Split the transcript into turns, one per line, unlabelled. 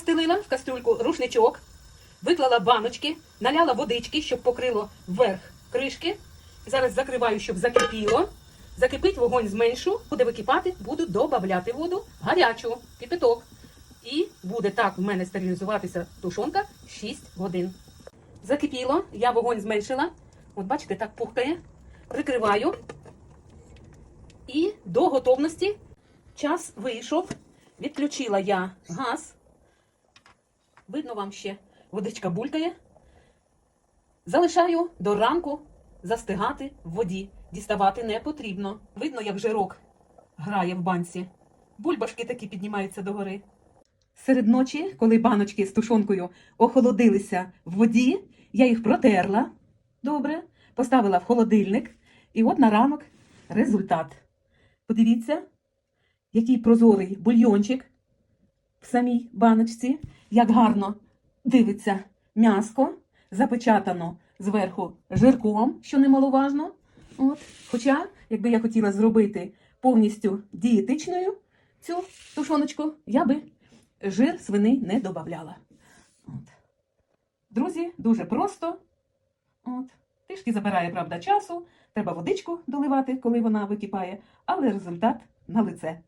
розстелила в кастрюльку рушничок, виклала баночки, наляла водички, щоб покрило верх кришки. Зараз закриваю, щоб закипіло. Закипить, вогонь зменшу, буде википати, буду додавати воду гарячу, кипяток. І буде так в мене стерилізуватися тушонка 6 годин. Закипіло, я вогонь зменшила. От бачите, так пухкає. Прикриваю. І до готовності час вийшов. Відключила я газ. Видно вам ще водичка булькає. Залишаю до ранку застигати в воді. Діставати не потрібно. Видно, як жирок грає в банці. Бульбашки такі піднімаються догори. Серед ночі, коли баночки з тушонкою охолодилися в воді, я їх протерла добре, поставила в холодильник. І от на ранок результат. Подивіться, який прозорий бульйончик в самій баночці, як гарно дивиться м'яско, запечатано зверху жирком, що немаловажно. От. Хоча, якби я хотіла зробити повністю дієтичною цю тушоночку, я би жир свини не додавала. Друзі, дуже просто. От. Трішки забирає, правда, часу. Треба водичку доливати, коли вона википає, але результат на лице.